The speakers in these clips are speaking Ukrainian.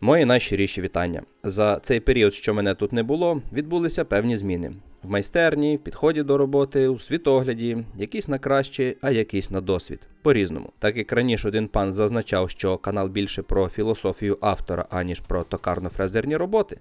Мої найщиріші вітання. За цей період, що мене тут не було, відбулися певні зміни. В майстерні, в підході до роботи, у світогляді, якісь на краще, а якісь на досвід. По-різному. Так як раніше один пан зазначав, що канал більше про філософію автора, аніж про токарно-фрезерні роботи,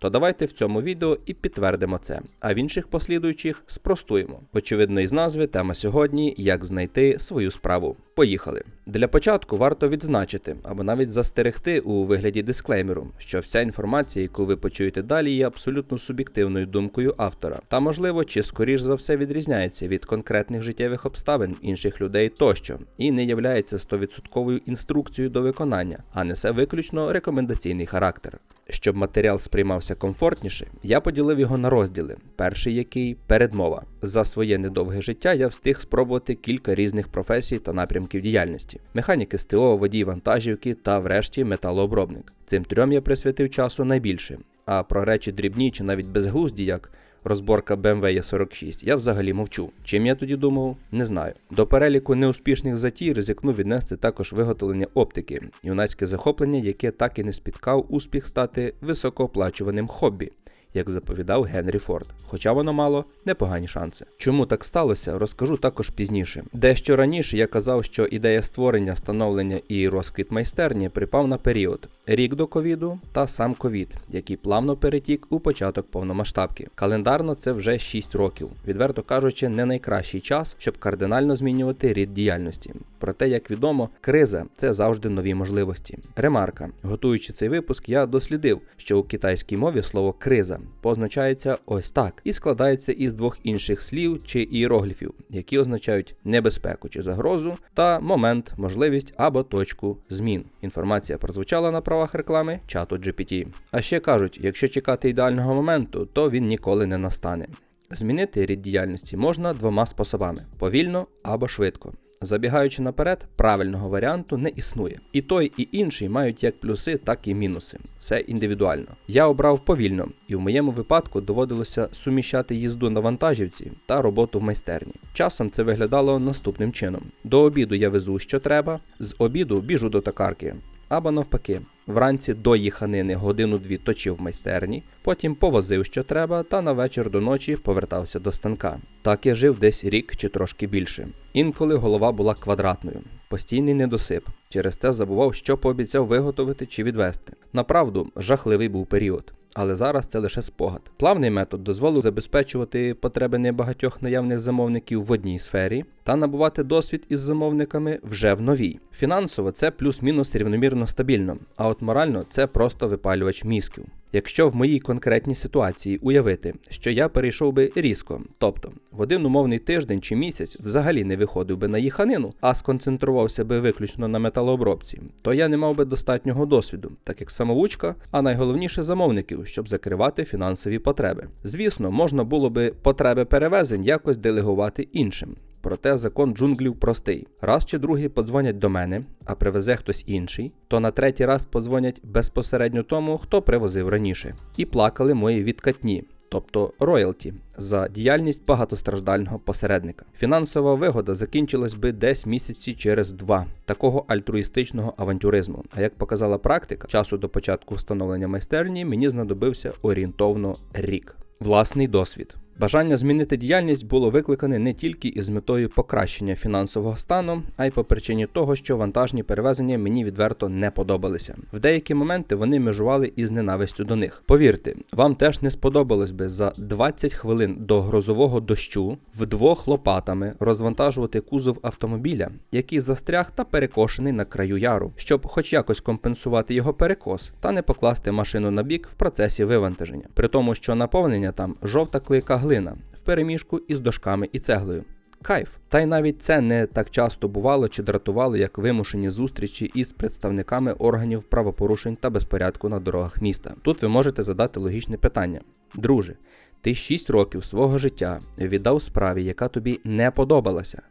то давайте в цьому відео і підтвердимо це, а в інших послідуючих спростуємо. Очевидно, із назви тема сьогодні як знайти свою справу. Поїхали. Для початку варто відзначити або навіть застерегти у вигляді дисклеймеру, що вся інформація, яку ви почуєте далі, є абсолютно суб'єктивною думкою автора, та можливо, чи скоріш за все відрізняється від конкретних життєвих обставин інших людей тощо, і не являється 100% інструкцією до виконання, а несе виключно рекомендаційний характер. Щоб матеріал сприймався комфортніше, я поділив його на розділи. Перший який передмова. За своє недовге життя я встиг спробувати кілька різних професій та напрямків діяльності: механіки СТО, водій вантажівки та, врешті, металообробник. Цим трьом я присвятив часу найбільше. А про речі дрібні чи навіть безглузді, як розборка BMW E46, я взагалі мовчу. Чим я тоді думав, не знаю. До переліку неуспішних затій ризикну віднести також виготовлення оптики, юнацьке захоплення, яке так і не спіткав успіх стати високооплачуваним хобі. Як заповідав Генрі Форд, хоча воно мало непогані шанси. Чому так сталося, розкажу також пізніше. Дещо раніше я казав, що ідея створення, становлення і розквіт майстерні припав на період рік до ковіду та сам ковід, який плавно перетік у початок повномасштабки. Календарно це вже 6 років, відверто кажучи, не найкращий час, щоб кардинально змінювати рід діяльності. Проте, як відомо, криза це завжди нові можливості. Ремарка, готуючи цей випуск, я дослідив, що у китайській мові слово криза позначається ось так і складається із двох інших слів чи іерогліфів, які означають небезпеку чи загрозу, та момент, можливість або точку змін. Інформація прозвучала на правах реклами чату GPT. А ще кажуть, якщо чекати ідеального моменту, то він ніколи не настане. Змінити рід діяльності можна двома способами: повільно або швидко. Забігаючи наперед, правильного варіанту не існує. І той, і інший мають як плюси, так і мінуси. Все індивідуально. Я обрав повільно, і в моєму випадку доводилося суміщати їзду на вантажівці та роботу в майстерні. Часом це виглядало наступним чином: до обіду я везу, що треба, з обіду біжу до токарки. Або навпаки, вранці до їханини годину-дві точив майстерні, потім повозив, що треба, та на вечір до ночі повертався до станка. Так я жив десь рік чи трошки більше. Інколи голова була квадратною, постійний недосип. Через те забував, що пообіцяв виготовити чи відвести. Направду, жахливий був період. Але зараз це лише спогад. Плавний метод дозволив забезпечувати потреби небагатьох наявних замовників в одній сфері та набувати досвід із замовниками вже в новій. Фінансово це плюс-мінус рівномірно стабільно, а от морально це просто випалювач мізків. Якщо в моїй конкретній ситуації уявити, що я перейшов би різко, тобто в один умовний тиждень чи місяць взагалі не виходив би на їханину, а сконцентрувався би виключно на металообробці, то я не мав би достатнього досвіду, так як самоучка, а найголовніше замовників, щоб закривати фінансові потреби. Звісно, можна було би потреби перевезень якось делегувати іншим. Проте закон джунглів простий: раз чи другий подзвонять до мене, а привезе хтось інший, то на третій раз подзвонять безпосередньо тому, хто привозив раніше, і плакали мої відкатні. Тобто роялті за діяльність багатостраждального посередника. Фінансова вигода закінчилась би десь місяці через два такого альтруїстичного авантюризму. А як показала практика, часу до початку встановлення майстерні мені знадобився орієнтовно рік. Власний досвід. Бажання змінити діяльність було викликане не тільки із метою покращення фінансового стану, а й по причині того, що вантажні перевезення мені відверто не подобалися. В деякі моменти вони межували із ненавистю до них. Повірте, вам теж не сподобалось би за 20 хвилин до грозового дощу вдвох лопатами розвантажувати кузов автомобіля, який застряг та перекошений на краю яру, щоб хоч якось компенсувати його перекос, та не покласти машину на бік в процесі вивантаження. При тому, що наповнення там жовта клейка глина в переміжку із дошками і цеглою. Кайф. Та й навіть це не так часто бувало чи дратувало, як вимушені зустрічі із представниками органів правопорушень та безпорядку на дорогах міста. Тут ви можете задати логічне питання: друже, ти 6 років свого життя віддав справі, яка тобі не подобалася.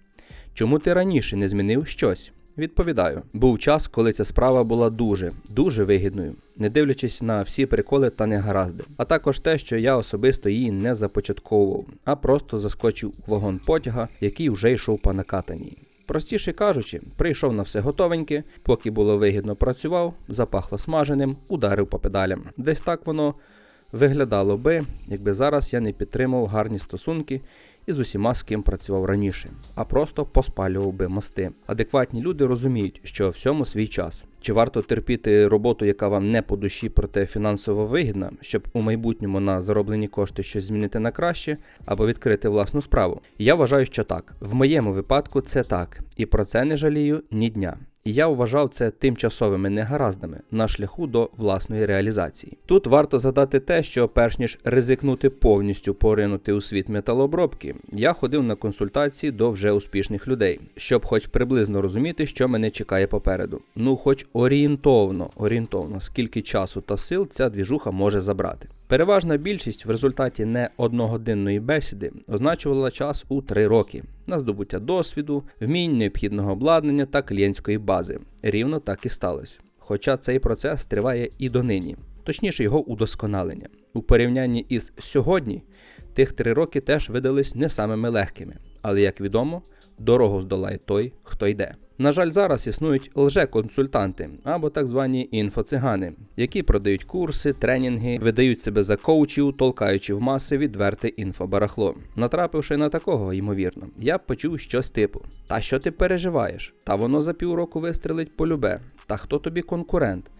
Чому ти раніше не змінив щось? Відповідаю, був час, коли ця справа була дуже, дуже вигідною, не дивлячись на всі приколи та негаразди, а також те, що я особисто її не започатковував, а просто заскочив у вагон потяга, який вже йшов по накатаній. Простіше кажучи, прийшов на все готовеньке, поки було вигідно працював, запахло смаженим, ударив по педалям. Десь так воно виглядало би, якби зараз я не підтримував гарні стосунки із усіма, з ким працював раніше, а просто поспалював би мости. Адекватні люди розуміють, що всьому свій час. Чи варто терпіти роботу, яка вам не по душі, проте фінансово вигідна, щоб у майбутньому на зароблені кошти щось змінити на краще або відкрити власну справу? Я вважаю, що так. В моєму випадку це так, і про це не жалію ні дня. Я вважав це тимчасовими негараздами на шляху до власної реалізації. Тут варто згадати те, що перш ніж ризикнути повністю поринути у світ металообробки, я ходив на консультації до вже успішних людей, щоб хоч приблизно розуміти, що мене чекає попереду. Ну, хоч орієнтовно, орієнтовно, скільки часу та сил ця двіжуха може забрати. Переважна більшість в результаті не одногодинної бесіди означувала час у 3 роки на здобуття досвіду, вмінь необхідного обладнання та клієнтської бази. Рівно так і сталося. Хоча цей процес триває і донині, точніше його удосконалення. У порівнянні із сьогодні тих три роки теж видались не самими легкими, але як відомо, дорогу здолає той, хто йде. На жаль, зараз існують лже-консультанти або так звані інфоцигани, які продають курси, тренінги, видають себе за коучів, толкаючи в маси відверте інфобарахло. Натрапивши на такого, ймовірно, я почув щось типу: Та що ти переживаєш? Та воно за півроку вистрелить полюбе. Та хто тобі конкурент?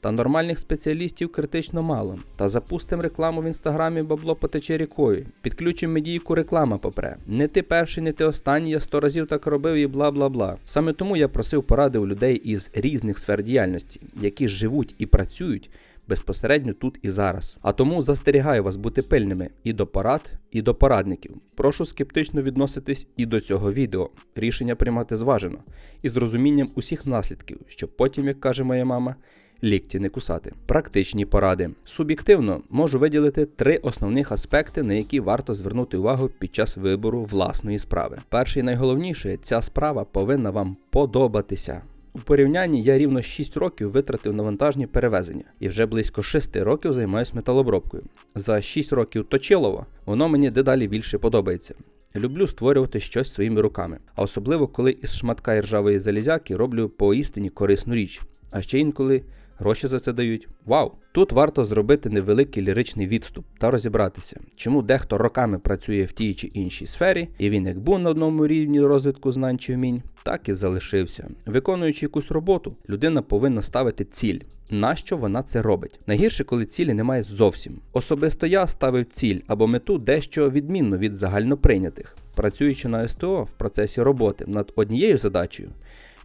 Та нормальних спеціалістів критично мало. Та запустим рекламу в інстаграмі бабло потече рікою. Підключимо медійку реклама попре. Не ти перший, не ти останній, я сто разів так робив і бла бла бла. Саме тому я просив поради у людей із різних сфер діяльності, які живуть і працюють безпосередньо тут і зараз. А тому застерігаю вас бути пильними і до порад, і до порадників. Прошу скептично відноситись і до цього відео. Рішення приймати зважено і з розумінням усіх наслідків, щоб потім, як каже моя мама, лікті не кусати. Практичні поради. Суб'єктивно можу виділити три основних аспекти, на які варто звернути увагу під час вибору власної справи. Перший найголовніше, ця справа повинна вам подобатися. У порівнянні я рівно 6 років витратив на вантажні перевезення і вже близько 6 років займаюся металобробкою. За 6 років точилово воно мені дедалі більше подобається. Люблю створювати щось своїми руками, а особливо коли із шматка іржавої залізяки роблю поістині корисну річ, а ще інколи гроші за це дають. Вау! Тут варто зробити невеликий ліричний відступ та розібратися, чому дехто роками працює в тій чи іншій сфері, і він як був на одному рівні розвитку знань чи вмінь, так і залишився. Виконуючи якусь роботу, людина повинна ставити ціль. Нащо вона це робить? Найгірше, коли цілі немає зовсім. Особисто я ставив ціль або мету дещо відмінно від загальноприйнятих. Працюючи на СТО в процесі роботи над однією задачею,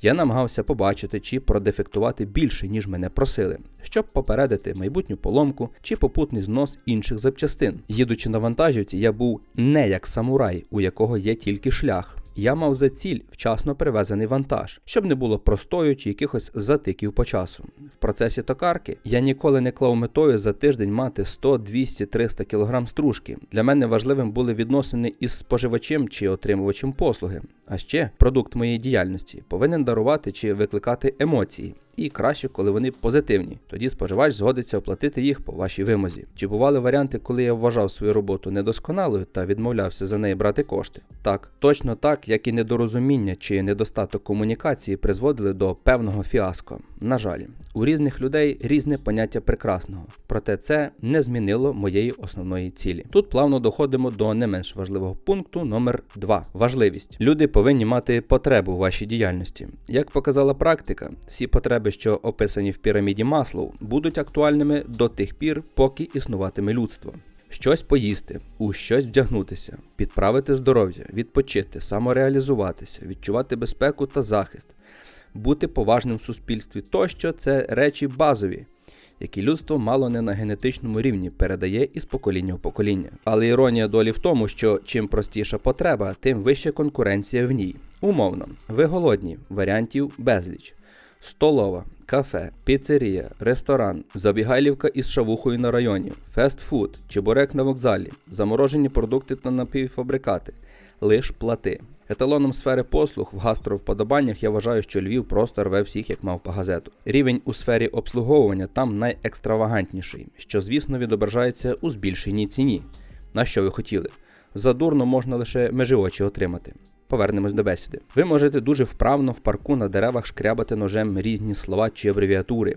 я намагався побачити чи продефектувати більше, ніж мене просили, щоб попередити майбутню поломку чи попутний знос інших запчастин. Їдучи на вантажівці, я був не як самурай, у якого є тільки шлях. Я мав за ціль вчасно привезений вантаж, щоб не було простою чи якихось затиків по часу. В процесі токарки я ніколи не клав метою за тиждень мати 100, 200, 300 кг стружки. Для мене важливим були відносини із споживачем чи отримувачем послуги. А ще продукт моєї діяльності повинен дарувати чи викликати емоції. І краще, коли вони позитивні. Тоді споживач згодиться оплатити їх по вашій вимозі. Чи бували варіанти, коли я вважав свою роботу недосконалою та відмовлявся за неї брати кошти? Так, точно так, як і недорозуміння чи недостаток комунікації призводили до певного фіаско. На жаль, у різних людей різне поняття прекрасного, проте це не змінило моєї основної цілі. Тут плавно доходимо до не менш важливого пункту номер 2 важливість. Люди повинні мати потребу у вашій діяльності. Як показала практика, всі потреби, що описані в піраміді Маслоу, будуть актуальними до тих пір, поки існуватиме людство. Щось поїсти, у щось вдягнутися, підправити здоров'я, відпочити, самореалізуватися, відчувати безпеку та захист, бути поважним в суспільстві тощо це речі базові, які людство мало не на генетичному рівні передає із покоління в покоління. Але іронія долі в тому, що чим простіша потреба, тим вища конкуренція в ній. Умовно, ви голодні, варіантів безліч. Столова, кафе, піцерія, ресторан, забігайлівка із шавухою на районі, фестфуд, чебурек на вокзалі, заморожені продукти та напівфабрикати. Лиш плати. Еталоном сфери послуг в гастровподобаннях я вважаю, що Львів просто рве всіх як мав по газету. Рівень у сфері обслуговування там найекстравагантніший, що, звісно, відображається у збільшеній ціні. На що ви хотіли? Задурно можна лише межі отримати. Повернемось до бесіди. Ви можете дуже вправно в парку на деревах шкрябати ножем різні слова чи абревіатури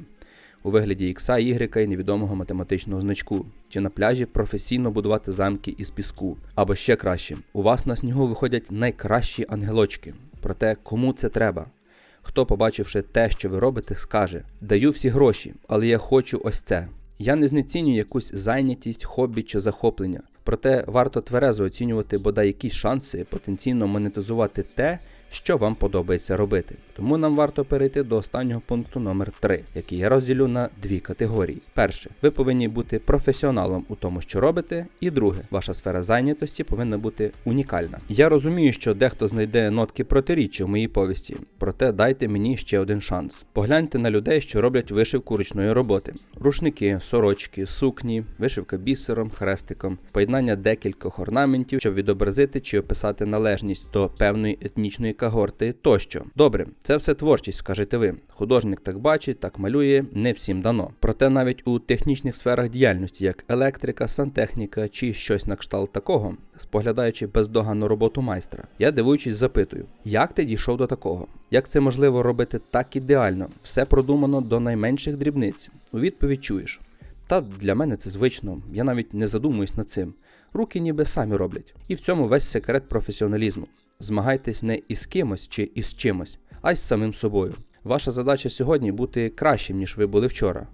у вигляді ікса, Y і невідомого математичного значку, чи на пляжі професійно будувати замки із піску. Або ще краще, у вас на снігу виходять найкращі ангелочки. Проте кому це треба? Хто, побачивши те, що ви робите, скаже: Даю всі гроші, але я хочу ось це. Я не знецінюю якусь зайнятість, хобі чи захоплення. Проте варто тверезо оцінювати бодай якісь шанси потенційно монетизувати те, що вам подобається робити. Тому нам варто перейти до останнього пункту номер 3 який я розділю на дві категорії. Перше, ви повинні бути професіоналом у тому, що робите. І друге, ваша сфера зайнятості повинна бути унікальна. Я розумію, що дехто знайде нотки протиріччя в моїй повісті, проте дайте мені ще один шанс. Погляньте на людей, що роблять вишивку ручної роботи: рушники, сорочки, сукні, вишивка бісером, хрестиком, поєднання декількох орнаментів, щоб відобразити чи описати належність до певної етнічної когорти тощо. Добре, це все творчість, скажете ви. Художник так бачить, так малює, не всім дано. Проте навіть у технічних сферах діяльності, як електрика, сантехніка чи щось на кшталт такого, споглядаючи бездоганну роботу майстра, я дивуючись запитую, як ти дійшов до такого? Як це можливо робити так ідеально? Все продумано до найменших дрібниць. У відповідь чуєш. Та для мене це звично, я навіть не задумуюсь над цим. Руки ніби самі роблять. І в цьому весь секрет професіоналізму. Змагайтесь не із кимось чи із чимось, а й з самим собою. Ваша задача сьогодні бути кращим, ніж ви були вчора.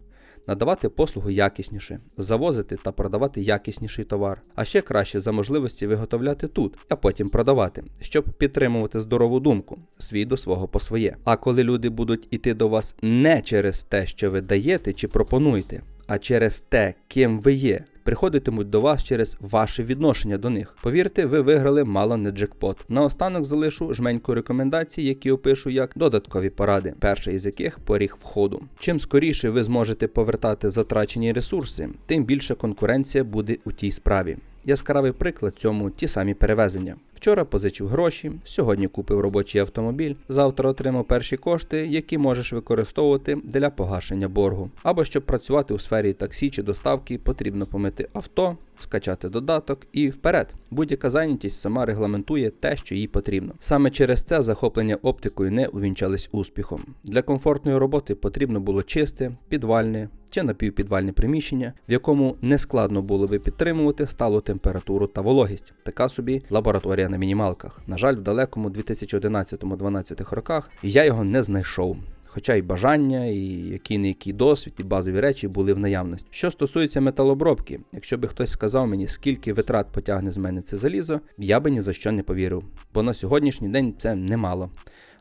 Надавати послугу якісніше, завозити та продавати якісніший товар, а ще краще за можливості виготовляти тут, а потім продавати, щоб підтримувати здорову думку, свій до свого по своє. А коли люди будуть іти до вас не через те, що ви даєте чи пропонуєте, а через те, ким ви є, приходитимуть до вас через ваше відношення до них. Повірте, ви виграли мало не джекпот. Наостанок залишу жменьку рекомендацій, які опишу як додаткові поради, перша із яких поріг входу. Чим скоріше ви зможете повертати затрачені ресурси, тим більше конкуренція буде у тій справі. Яскравий приклад цьому ті самі перевезення. Вчора позичив гроші, сьогодні купив робочий автомобіль, завтра отримав перші кошти, які можеш використовувати для погашення боргу. Або щоб працювати у сфері таксі чи доставки, потрібно помити авто, скачати додаток і вперед. Будь-яка зайнятість сама регламентує те, що їй потрібно. Саме через це захоплення оптикою не увінчались успіхом. Для комфортної роботи потрібно було чисте, підвальне. Чи напівпідвальне приміщення, в якому не складно було би підтримувати сталу температуру та вологість. Така собі лабораторія на мінімалках. На жаль, в далекому 2011-12 роках я його не знайшов. Хоча й бажання, і який не який досвід, і базові речі були в наявності. Що стосується металобробки, якщо би хтось сказав мені, скільки витрат потягне з мене це залізо, я би ні за що не повірив, бо на сьогоднішній день це немало.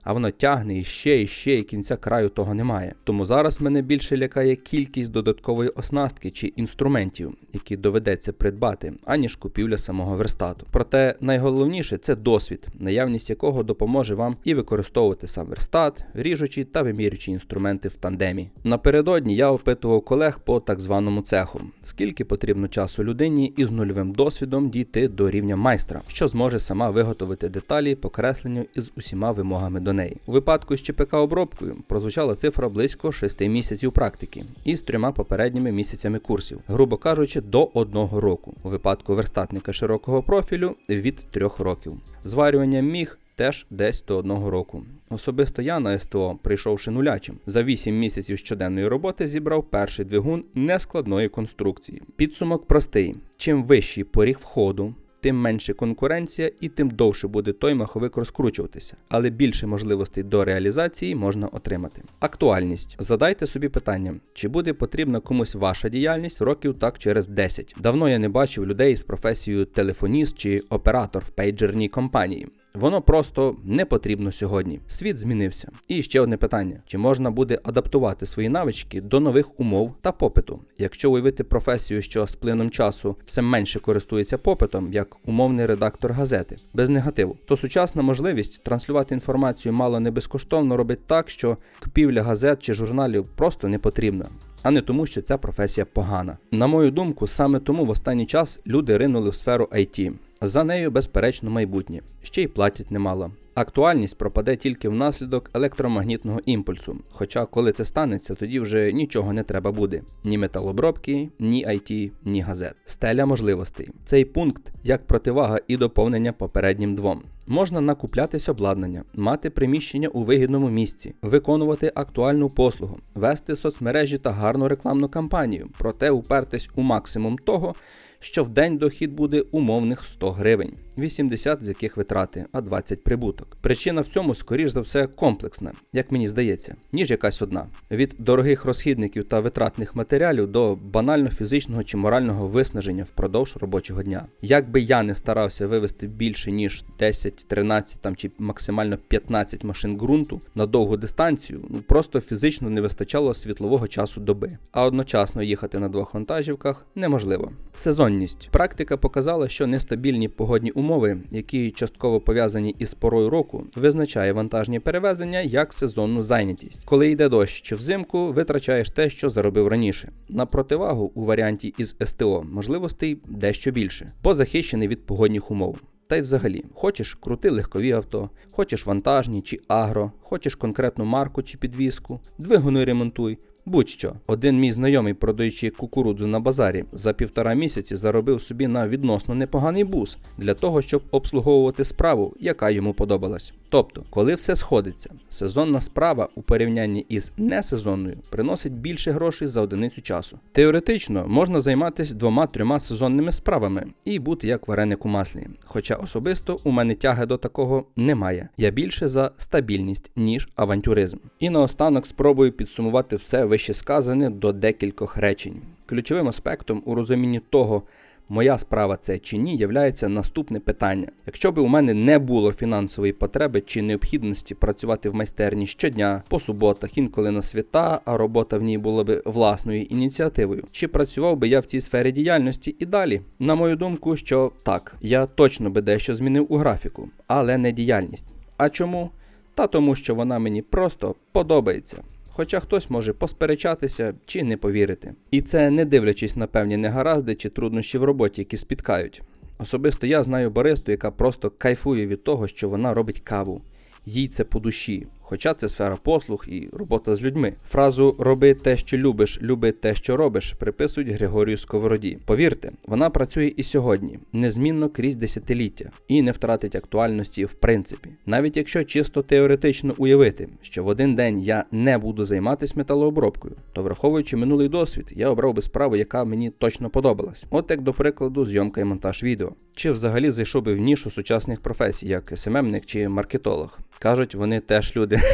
А воно тягне іще, і ще, і кінця краю того немає. Тому зараз мене більше лякає кількість додаткової оснастки чи інструментів, які доведеться придбати, аніж купівля самого верстату. Проте найголовніше це досвід, наявність якого допоможе вам і використовувати сам верстат, ріжучі та вимірюючі інструменти в тандемі. Напередодні я опитував колег по так званому цеху, скільки потрібно часу людині із нульовим досвідом дійти до рівня майстра, що зможе сама виготовити деталі по кресленню із усіма вимогами до неї. У випадку з ЧПК обробкою прозвучала цифра близько 6 місяців практики із трьома попередніми місяцями курсів, грубо кажучи, до одного року. У випадку верстатника широкого профілю від 3 років. Зварювання міг теж десь до одного року. Особисто я на СТО, прийшовши нулячим, за 8 місяців щоденної роботи зібрав перший двигун нескладної конструкції. Підсумок простий: чим вищий поріг входу, тим менше конкуренція і тим довше буде той маховик розкручуватися, але більше можливостей до реалізації можна отримати. Актуальність. Задайте собі питання, чи буде потрібна комусь ваша діяльність років так через 10. Давно я не бачив людей з професією телефоніст чи оператор в пейджерній компанії. Воно просто не потрібно сьогодні. Світ змінився. І ще одне питання: чи можна буде адаптувати свої навички до нових умов та попиту? Якщо уявити професію, що з плином часу все менше користується попитом, як умовний редактор газети, без негативу, то сучасна можливість транслювати інформацію мало не безкоштовно робить так, що купівля газет чи журналів просто не потрібна. А не тому, що ця професія погана. На мою думку, саме тому в останній час люди ринули в сферу IT. За нею, безперечно, майбутнє, ще й платять немало. Актуальність пропаде тільки внаслідок електромагнітного імпульсу. Хоча, коли це станеться, тоді вже нічого не треба буде: ні металобробки, ні IT, ні газет. Стеля можливостей. Цей пункт як противага і доповнення попереднім двом. Можна накуплятись обладнання, мати приміщення у вигідному місці, виконувати актуальну послугу, вести соцмережі та гарну рекламну кампанію, проте упертись у максимум того, що в день дохід буде умовних 100 гривень, 80 з яких витрати, а 20 прибуток. Причина в цьому, скоріш за все, комплексна, як мені здається, ніж якась одна. Від дорогих розхідників та витратних матеріалів до банально фізичного чи морального виснаження впродовж робочого дня. Як би я не старався вивести більше ніж 10, 13 там чи максимально 15 машин ґрунту на довгу дистанцію, ну просто фізично не вистачало світлового часу доби. А одночасно їхати на двох вантажівках неможливо. Сезонність. Практика показала, що нестабільні погодні умови, які частково пов'язані із порою року, визначає вантажні перевезення як сезонну зайнятість. Коли йде дощ чи взимку, витрачаєш те, що заробив раніше. На противагу у варіанті із СТО можливостей дещо більше, бо захищений від погодних умов. Та й взагалі, хочеш крути легкові авто, хочеш вантажні чи агро, хочеш конкретну марку чи підвіску, двигуни ремонтуй. Будь-що, один мій знайомий, продаючи кукурудзу на базарі, за півтора місяці заробив собі на відносно непоганий бус для того, щоб обслуговувати справу, яка йому подобалась. Тобто, коли все сходиться, сезонна справа у порівнянні із несезонною приносить більше грошей за одиницю часу. Теоретично можна займатися двома-трьома сезонними справами і бути як вареник у маслі. Хоча особисто у мене тяги до такого немає. Я більше за стабільність, ніж авантюризм. І наостанок спробую підсумувати все вище сказане до декількох речень. Ключовим аспектом у розумінні того, моя справа це чи ні, являється наступне питання. Якщо б у мене не було фінансової потреби чи необхідності працювати в майстерні щодня, по суботах, інколи на свята, а робота в ній була б власною ініціативою, чи працював би я в цій сфері діяльності і далі? На мою думку, що так, я точно би дещо змінив у графіку, але не діяльність. А чому? Та тому, що вона мені просто подобається. Хоча хтось може посперечатися чи не повірити. І це не дивлячись на певні негаразди чи труднощі в роботі, які спіткають. Особисто я знаю баристу, яка просто кайфує від того, що вона робить каву. Їй це по душі, хоча це сфера послуг і робота з людьми. Фразу роби те, що любиш, люби те, що робиш, приписують Григорію Сковороді. Повірте, вона працює і сьогодні, незмінно крізь десятиліття, і не втратить актуальності в принципі. Навіть якщо чисто теоретично уявити, що в один день я не буду займатися металообробкою, то враховуючи минулий досвід, я обрав би справу, яка мені точно подобалась. От як до прикладу, зйомка і монтаж відео. Чи взагалі зайшов би в нішу сучасних професій, як СММник чи маркетолог. Кажуть, вони теж люди.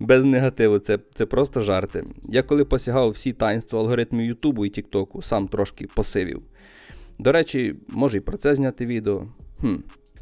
Без негативу, це це просто жарти. Я коли посягав всі таїнства алгоритмів Ютубу і Тіктоку, сам трошки посивів. До речі, може і про це зняти відео. Хм.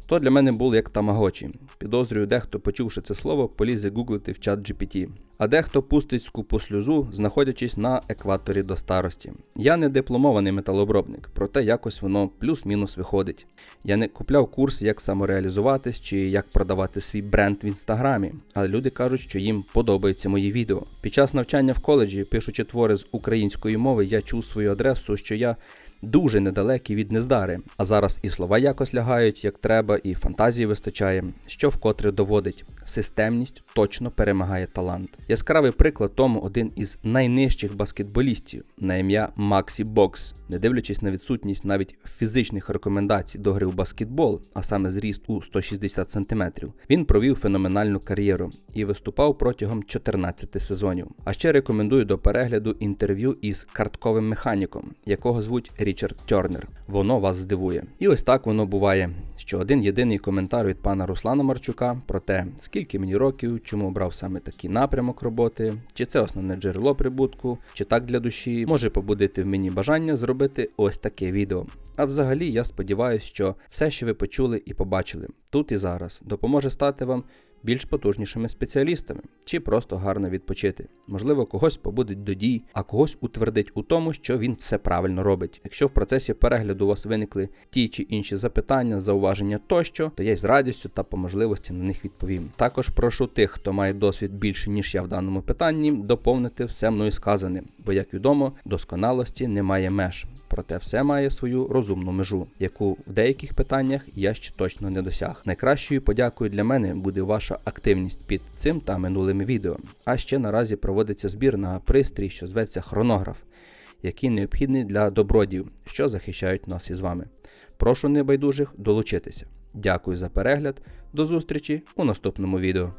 То для мене було як тамагочі. Підозрюю, дехто, почувши це слово, полізе гуглити в чат GPT. А дехто пустить скупу сльозу, знаходячись на екваторі до старості. Я не дипломований металообробник, проте якось воно плюс-мінус виходить. Я не купляв курс, як самореалізуватись чи як продавати свій бренд в інстаграмі, але люди кажуть, що їм подобаються мої відео. Під час навчання в коледжі, пишучи твори з української мови, я чув свою адресу, що я дуже недалекі від нездари. А зараз і слова якось лягають як треба, і фантазії вистачає, що вкотре доводить. Системність точно перемагає талант. Яскравий приклад тому один із найнижчих баскетболістів на ім'я Максі Бокс, не дивлячись на відсутність навіть фізичних рекомендацій до гри в баскетбол, а саме зріст у 160 см, він провів феноменальну кар'єру і виступав протягом 14 сезонів. А ще рекомендую до перегляду інтерв'ю із картковим механіком, якого звуть Річард Тернер. Воно вас здивує. І ось так воно буває, що один єдиний коментар від пана Руслана Марчука про те, скільки мені років, чому обрав саме такий напрямок роботи, чи це основне джерело прибутку, чи так для душі, може побудити в мені бажання зробити ось таке відео. А взагалі я сподіваюся, що все, що ви почули і побачили тут і зараз, допоможе стати вам більш потужнішими спеціалістами, чи просто гарно відпочити. Можливо, когось побудить до дій, а когось утвердить у тому, що він все правильно робить. Якщо в процесі перегляду у вас виникли ті чи інші запитання, зауваження тощо, то я з радістю та по можливості на них відповім. Також прошу тих, хто має досвід більше ніж я в даному питанні, доповнити все мною сказане, бо, як відомо, досконалості немає меж. Проте все має свою розумну межу, яку в деяких питаннях я ще точно не досяг. Найкращою подякою для мене буде ваша активність під цим та минулими відео. А ще наразі проводиться збір на пристрій, що зветься хронограф, який необхідний для добродів, що захищають нас із вами. Прошу небайдужих долучитися. Дякую за перегляд. До зустрічі у наступному відео.